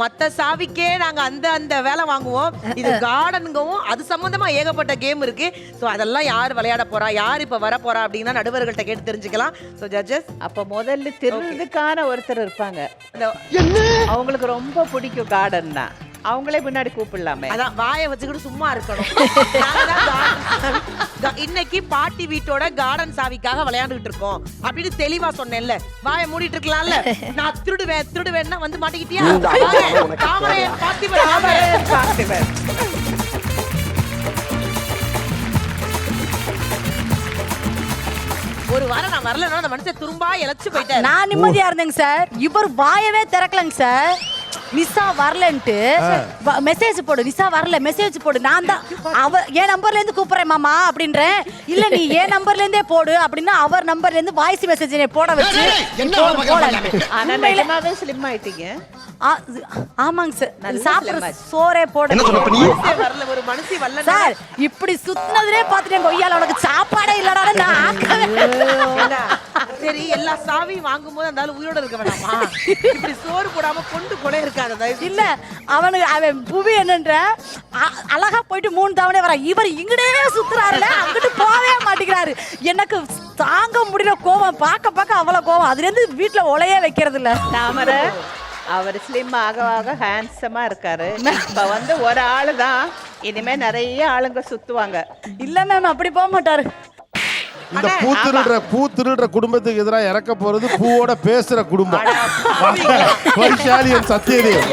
மத்த சாவிக்கே நாங்க அந்த அந்த வேலை வாங்குவோம். இது கார்டனுங்கவும் அது சம்பந்தமா ஏகப்பட்ட கேம் இருக்கு. ஸோ அதெல்லாம் யார் விளையாட போறா யார் இப்ப வர போறா அப்படின்னா நடுவர்கள்ட்ட கேட்டு தெரிஞ்சுக்கலாம். ஸோ ஜட்ஜஸ் அப்ப முதல்ல திருடுறதுக்கான ஒருத்தர் இருப்பாங்க. அவங்களுக்கு ரொம்ப பிடிக்கும் கார்டன்னா. அவங்களே முன்னாடி கூப்பிடலாமே. அதான் வாயை வச்சுக்கிட்டு சும்மா இருக்கணும். இன்னைக்கு பாட்டி வீட்டோட கார்டன் சாவிக்காக விளையாண்டுகிட்டு இருக்கோம். அப்படின்னு தெளிவா சொன்னேன்ல. வாயை மூடிட்டு இருக்கலாம்ல? நான் திருடுவேன் திருடுவேன்னா வந்து மாட்டிக்கிட்டியா? பார்த்திபன். பார்த்திபன். ஒரு வாரம் நான் வரலன்னா அந்த மனுஷன் துரும்பா இழைச்சு போயிட்டாரு. நான் நிம்மதியா இருந்தேங்க சார். இவர் வாயவே திறக்கலங்க சார். நிசா வரலன்ட்டு. மெசேஜ் போடு நிசா வரல மெசேஜ் போடு. நான் தான் அவ என் நம்பர்ல இருந்து கூப்பிடுறேன் மாமா அப்படின்றேன். இல்ல நீ என் நம்பர்ல இருந்தே போடு அப்படின்னா அவர் நம்பர்ல இருந்து வாய்ஸ் மெசேஜ் போட வச்சு போடு, ஸ்லிம் ஆயிட்டீங்க. ஆமாங்க சார் சாப்பிடுற. சோறே போட மனுஷன் வரல ஒரு மனுஷி வரல சார் இப்படி சுத்தினதுலே பாத்துட்டேன் கொய்யால உனக்கு சாப்பாடே இல்லடா நான்? சரி எல்லா சாவியும் வாங்கும்போது அந்த ஆளு உயிரோட இருக்க வேணாமா? இப்படி சோறு போடாம கொண்டு கொலை இருக்காது. இல்ல அவனுக்கு அவன் புவி என்னன்ற அ- அழகா போயிட்டு மூணு தவணை வர இவர் இங்கடே சுத்துறாருல அங்கிட்டு போகவே மாட்டேங்கிறாரு. எனக்கு தாங்க முடியல கோவம் பார்க்க பார்க்க அவ்வளவு கோவம் அதுல இருந்து வீட்டுல ஒலையே வைக்கிறது இல்ல தாமரை அவர் ஸ்லிம் ஆக ஆக ஹேண்ட்ஸமா இருக்காரு. இப்ப வந்து ஒரு ஆளு தான் இனிமே நிறைய ஆளுங்க சுத்துவாங்க. இல்ல மேம் அப்படி போக மாட்டாரு. இந்த பூ திருடுற பூ திருடுற குடும்பத்துக்கு எதிராக இறக்க போறது பூவோட பேசுற குடும்பம். வைஷாலியன் சத்தியதேவ்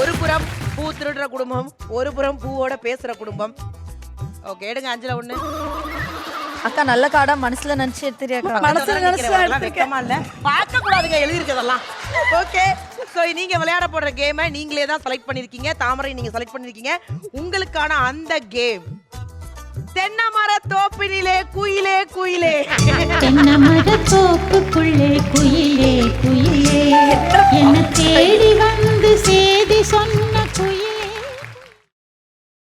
ஒரு புறம் பூ திருடுற குடும்பம் ஒரு புறம் பூவோட பேசுற குடும்பம். ஓகே எடுங்க அஞ்சல ஒண்ணு. அக்கா நல்ல காடா மனசுல நினைச்சு எடுத்துறியாக்கா மனசுல நினைச்சு வெக்கமா இல்ல. பார்க்க கூடாதுங்க எழுதிருக்கதெல்லாம் ஓகே சோ நீங்க விளையாட போடுற கேமை நீங்களே தான் செலக்ட் பண்ணிருக்கீங்க தாமரை நீங்க செலக்ட் பண்ணிருக்கீங்க உங்களுக்கான அந்த கேம் தென்னமர தோப்பினிலே குயிலே குயிலே. தென்னமர தோப்புக்குள்ளே குயிலே குயிலே. என்ன தேடி வந்து சேதி சொன்ன